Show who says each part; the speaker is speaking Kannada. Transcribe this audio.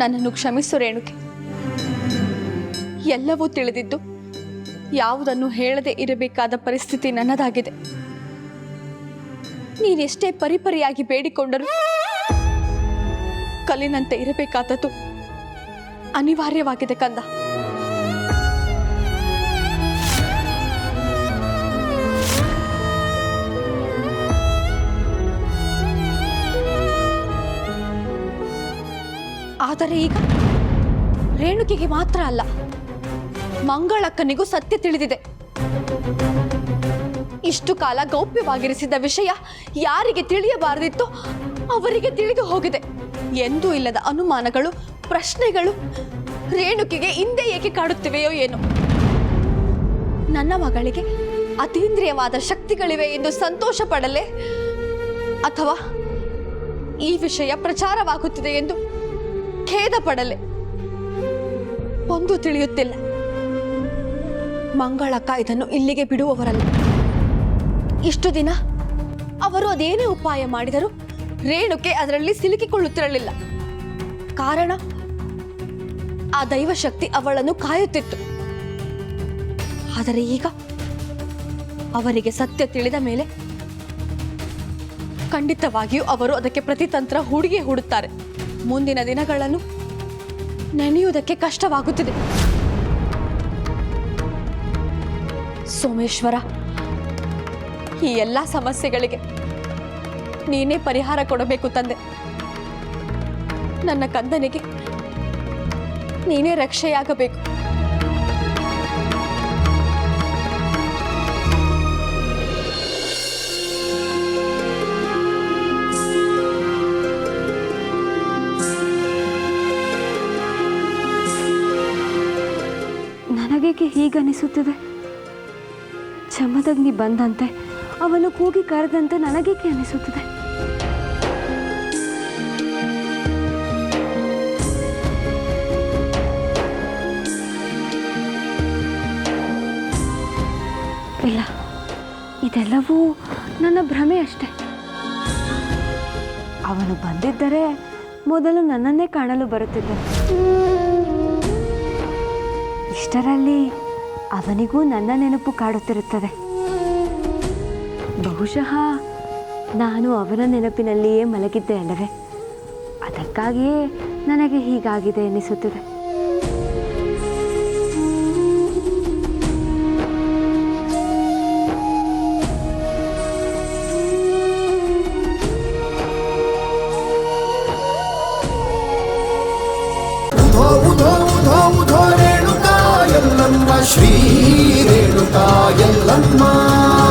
Speaker 1: ನನ್ನನ್ನು ಕ್ಷಮಿಸು, ರೇಣುಕೆ. ಎಲ್ಲವೂ ತಿಳಿದಿದ್ದು, ಯಾವುದನ್ನು ಹೇಳದೆ ಇರಬೇಕಾದ ಪರಿಸ್ಥಿತಿ ನನ್ನದಾಗಿದೆ. ನೀನೆಷ್ಟೇ ಪರಿಪರಿಯಾಗಿ ಬೇಡಿಕೊಂಡರು ಕಲಿನಂತೆ ಇರಬೇಕಾದದ್ದು ಅನಿವಾರ್ಯವಾಗಿದೆ ಕಂದ. ಆದರೆ ಈಗ ರೇಣುಕಿಗೆ ಮಾತ್ರ ಅಲ್ಲ, ಮಂಗಳಕ್ಕನಿಗೂ ಸತ್ಯ ತಿಳಿದಿದೆ. ಇಷ್ಟು ಕಾಲ ಗೌಪ್ಯವಾಗಿರಿಸಿದ ವಿಷಯ ಯಾರಿಗೆ ತಿಳಿಯಬಾರದಿತ್ತು ಅವರಿಗೆ ತಿಳಿದು ಹೋಗಿದೆ. ಎಂದೂ ಇಲ್ಲದ ಅನುಮಾನಗಳು, ಪ್ರಶ್ನೆಗಳು ರೇಣುಕಿಗೆ ಹಿಂದೆ ಏಕೆ ಕಾಡುತ್ತಿವೆಯೋ ಏನು. ನನ್ನ ಮಗಳಿಗೆ ಅತೀಂದ್ರಿಯವಾದ ಶಕ್ತಿಗಳಿವೆ ಎಂದು ಸಂತೋಷ ಪಡಲೆ ಅಥವಾ ಈ ವಿಷಯ ಪ್ರಚಾರವಾಗುತ್ತಿದೆ ಎಂದು ಖೇದ ಪಡಲೆ. ಒಂದು ತಿಳಿಯುತ್ತಿಲ್ಲ. ಮಂಗಳಕ್ಕ ಇದನ್ನು ಇಲ್ಲಿಗೆ ಬಿಡುವವರಲ್ಲ. ಇಷ್ಟು ದಿನ ಅವರು ಅದೇನೇ ಉಪಾಯ ಮಾಡಿದರೂ ರೇಣುಕೆ ಅದರಲ್ಲಿ ಸಿಲುಕಿಕೊಳ್ಳುತ್ತಿರಲಿಲ್ಲ. ಕಾರಣ, ಆ ದೈವಶಕ್ತಿ ಅವಳನ್ನು ಕಾಯುತ್ತಿತ್ತು. ಆದರೆ ಈಗ ಅವರಿಗೆ ಸತ್ಯ ತಿಳಿದ ಮೇಲೆ ಖಂಡಿತವಾಗಿಯೂ ಅವರು ಅದಕ್ಕೆ ಪ್ರತಿತಂತ್ರ ಹುಡುಗಿ ಹೂಡುತ್ತಾರೆ. ಮುಂದಿನ ದಿನಗಳನ್ನು ನೆನೆಯುವುದಕ್ಕೆ ಕಷ್ಟವಾಗುತ್ತಿದೆ. ಸೋಮೇಶ್ವರ, ಈ ಎಲ್ಲ ಸಮಸ್ಯೆಗಳಿಗೆ ನೀನೇ ಪರಿಹಾರ ಕೊಡಬೇಕು ತಂದೆ. ನನ್ನ ಕಂದನಿಗೆ ನೀನೇ ರಕ್ಷೆಯಾಗಬೇಕು.
Speaker 2: ನನಗೇಕೆ ಹೀಗನಿಸುತ್ತಿದೆ? ಚಮದಗ್ನಿ ಬಂದಂತೆ ಅವನು ಕೂಗಿ ಕರೆದಂತೆ ನನಗೇಕೆ ಅನಿಸುತ್ತಿದೆ? ಇಲ್ಲ, ಇದೆಲ್ಲವೂ ನನ್ನ ಭ್ರಮೆ ಅಷ್ಟೆ ಅವನು ಬಂದಿದ್ದರೆ ಮೊದಲು ನನ್ನನ್ನೇ ಕಾಣಲು ಬರುತ್ತಿದ್ದ. ಇಷ್ಟರಲ್ಲಿ ಅವನಿಗೂ ನನ್ನ ನೆನಪು ಕಾಡುತ್ತಿರುತ್ತದೆ. ಬಹುಶಃ ನಾನು ಅವನ ನೆನಪಿನಲ್ಲಿಯೇ ಮಲಗಿದ್ದೆ ಅಲ್ಲವೇ? ಅದಕ್ಕಾಗಿಯೇ ನನಗೆ ಹೀಗಾಗಿದೆ ಎನಿಸುತ್ತದೆ.
Speaker 3: Oh, श्रीरेणुकायल्लम्मा